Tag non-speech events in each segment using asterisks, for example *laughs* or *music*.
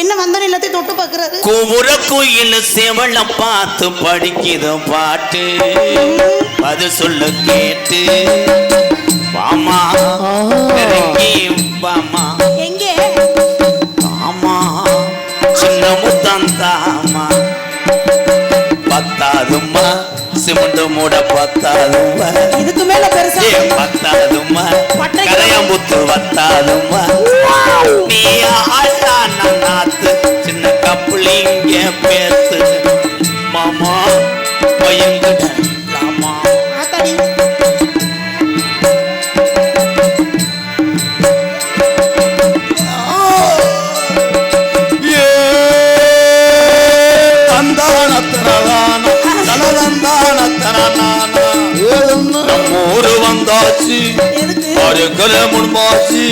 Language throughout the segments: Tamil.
என்ன வந்தோம் எல்லாத்தையும் தொட்டு பாக்குறாரு குமுற குயில் செவள பார்த்து படிக்குது பாட்டு. அது சொல்ல கேட்டு. நெருங்கி வாமா எங்கே சிமெண்ட் மூட பத்தாதும்மா. இதுக்கு மேல பெருசா ஏ பத்தாதும்மா? கரையம்புத்து வத்தாதும்மா. நீ ஆட்டா நாத்து சின்ன கப்புளிங்க பேசு தனதந்தானத்தனதான நம்ம ஊரு வந்தாச்சு அருக்கல முன்பாச்சு.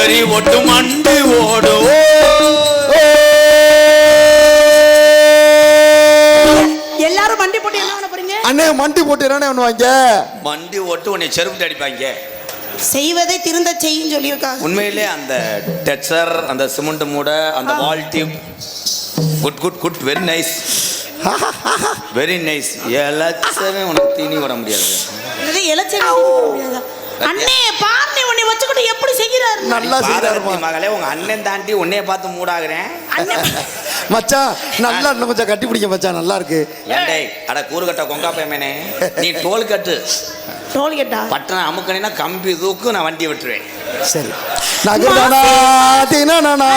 எரி ஒட்டு மண்டி ஓடுவோ. எல்லாரும் வண்டி போட்டு என்ன பண்ண போறீங்க? அண்ணே மண்டி போட்டு என்ன பண்ணுவாங்க? மண்டி ஓட்டு உன்னை செருப்பு அடிப்பாங்க. செய்வதை திருந்த செய்யும் சொல்லியிருக்காங்க. உண்மையிலே அந்த டெக்ஸ்சர் அந்த சிமெண்ட் மூட அந்த wall tube good good good very nice. Very nice எல்லாத்தையுமே உனக்கு தீனி விட முடியாது. இது இலச்சம் அண்ணே பார்னி உன்னை வச்சுக்கிட்டு எப்படி செய்கிறாரு? நல்லா பாரதி மகளே உங்க அண்ணன் தாண்டி உன்னைய பார்த்து மூடாகிறேன். *laughs* மச்சான் நல்லா இன்னும் கொஞ்சம் கட்டி பிடிக்க மச்சான் நல்லா இருக்கு. ஏண்டே அட கூறுகட்ட கொங்கா பேமேனே. நீ டோல் கட்டு. டோல் கேட்டா? பட்டணம் அமுக்கணினா கம்பி தூக்கு நான் வண்டி விட்டுருவேன். சரி. நகர்தானா தினானா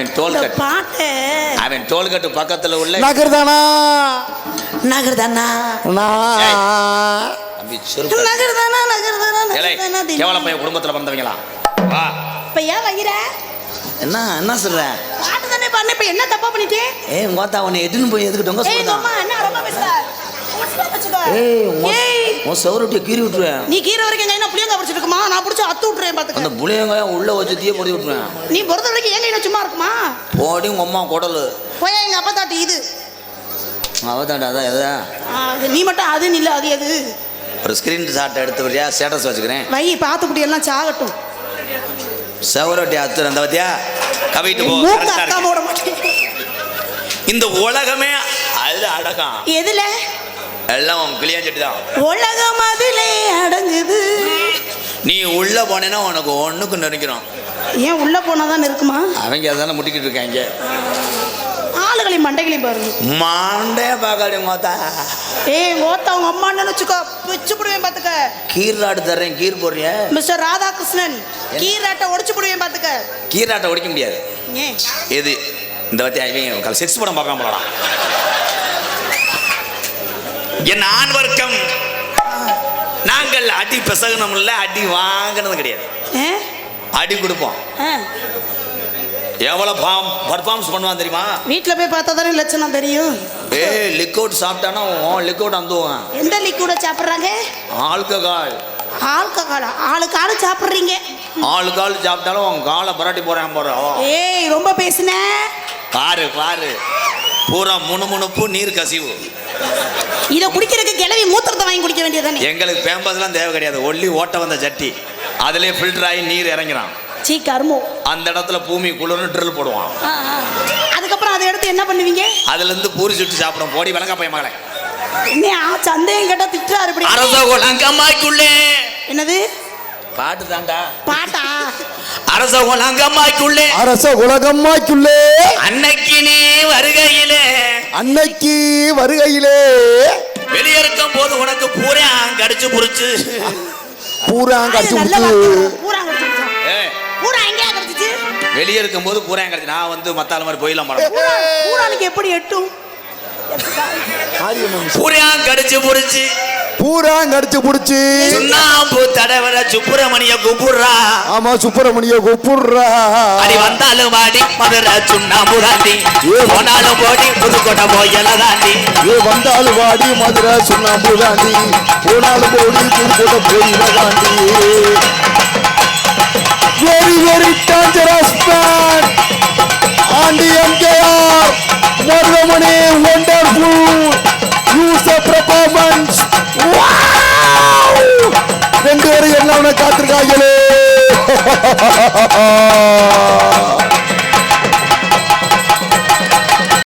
அவன் டோல் பாட்டு அவன் டோல் கட்டு பக்கத்துல உள்ள நகர்தானா? நகர்தானா? நகர்தானா நகர்தானா கேவல பையன் குடும்பத்துல பிறந்தவங்களா? வா. இப்ப ஏன் வைக்கிற? என்ன என்ன சொல்ற? பாட்டு தானே பண்ண இப்ப என்ன தப்பா பண்ணிட்டேன் ஏய் உங்க அத்தா உன்னை எட்டுன்னு போய் எதுக்கு டொங்க ஏய் சொல்லுதா அம்மா என்ன ரொம்ப பேசுற. ஏய் உன் சௌரட்டியை கீறி விட்டுருவேன். நீ கீரை வரைக்கும் கையில புளியங்க பிடிச்சிட்டு இருக்குமா? நான் அத்து விட்டுறேன் அந்த பாத்துக்க புளியங்க உள்ள வச்சு தீய பொடி விட்டுருவேன். நீ பொறுத்த வரைக்கும் என் கையில சும்மா இருக்குமா? போடி உங்க அம்மா குடலு. போய் எங்க அப்பா தாட்டி இது. அவதாண்டா அதான் எதா? நீ மட்டும் அது இல்ல அது எது? ஒரு ஸ்கிரீன் ஷாட் எடுத்து வரியா? ஸ்டேட்டஸ் வச்சுக்கிறேன். வை பாத்துக்குடி எல்லாம் சாகட்டும். சௌரட்டி அத்து அந்த பத்தியா? கவிட்டு போ இந்த உலகமே அது அடக்கம். எதுல? எல்லாம் கிளியாஞ்சட்டி தான். உலகம் அதிலே அடங்குது. நீ உள்ள போனேன்னா உனக்கு ஒண்ணுக்கு நெருக்கிறோம் ஏன் உள்ள போனாதான் இருக்குமா அவங்க அதானே முட்டிக்கிட்டு இருக்காங்க. ஆளுகளையும் மண்டைகளையும் பாருங்க. மாண்டே பார்க்காடி மொத்தா. ஏய் ஓத்த அவங்க அம்மா நினைச்சுக்கோ பிச்சு போடுவேன் பாத்துக்க. கீராடு தர்றேன் கீர் போடுறிய? மிஸ்டர் ராதாகிருஷ்ணன் கீராட்டை உடைச்சு போடுவேன் பாத்துக்க. கீராட்டை உடைக்க முடியாது. எது? இந்த பத்தி இவங்க செக்ஸ் படம் பார்க்காம போலாம் என் ஆண் வர்க்கம் நாங்கள் அடி பிசகணும் இல்ல அடி வாங்கினது கிடையாது. ஏ? அடி கொடுப்போம். ஆ. எவ்வளவு பாம் பர்ஃபார்மன்ஸ் பண்ணுவான் தெரியுமா? வீட்ல போய் பார்த்தா தானே லட்சணம் தெரியும். ஏய் லிக்வுட் சாப்பிட்டானா லிக்வுட் அந்துவான் எந்த லிக்விட சாப்பிட்றாங்க? ஆல்கஹால். ஆல்கஹாலா? ஆளுக்கு ஆளு சாப்பிட்றீங்க. ஆளுக்கால் சாப்பிட்டாலும் உன் காலை பராட்டி போறான் போறான் ஏய் ரொம்ப பேசுன. பாரு பாரு. பூரா முணுமுணுப்பு நீர் கசிவு. இதை குடிக்கிறதுக்கு கிளவி மூத்திரத்தை வாங்கி குடிக்க வேண்டியதானே எங்களுக்கு பேம்பஸ்லாம் தேவை கிடையாது. ஒல்லி ஓட்ட வந்த சட்டி அதுலயே ஃபில்டர் ஆகி நீர் இறங்கிறான். சீ கருமோ. அந்த இடத்துல பூமி குளிர்னு ட்ரில் போடுவான். அதுக்கப்புறம் அதை எடுத்து என்ன பண்ணுவீங்க? அதுல இருந்து பூரி சுட்டு சாப்பிடும். போடி விளங்க பையன் மகளே. சந்தேகம் கேட்டா திட்டுறாரு இப்படி. அரச குலங்கம்மாய்க்குள்ளே என்னது? பாட்டு தாண்டா. பாட்டா? அரச குலங்கம்மாய்க்குள்ளே அரச உலகம்மாய்க்குள்ளே அன்னைக்கு நீ வருகையிலே அன்னைக்கு வருகையிலே வெளியிருக்கும் போது உனக்கு பூரா கடிச்சு புடிச்சு. பூரா கடிச்சு கடிச்சிச்சு வெளியே இருக்கும் போது பூரா கடிச்சு நான் வந்து மத்தாள் மாதிரி போயிடலாம் பூரானுக்கு எப்படி எட்டும்? பூரா கடிச்சு புடிச்சு. பூரா கடிச்சு புடிச்சு. சுண்ணாம்பு தடவர சுப்பிரமணிய குப்புறா. ஆமா சுப்பிரமணிய கூப்பிடுறா அடி வந்தாலும் வாடி மதுரை சுண்ணாம்பு தாண்டி. போனாலும் போடி புதுக்கோட்டை போயல தாண்டி. ஏ வந்தாலும் வாடி மதுரை சுண்ணாம்பு தாண்டி. போனாலும் போடி புதுக்கோட்டை போயில தாண்டி. Very very dangerous man aunty MKR Marudhamani wonderful use performance ரெண்டு பேரும் என்ன காத்திருக்காங்களே? *laughs*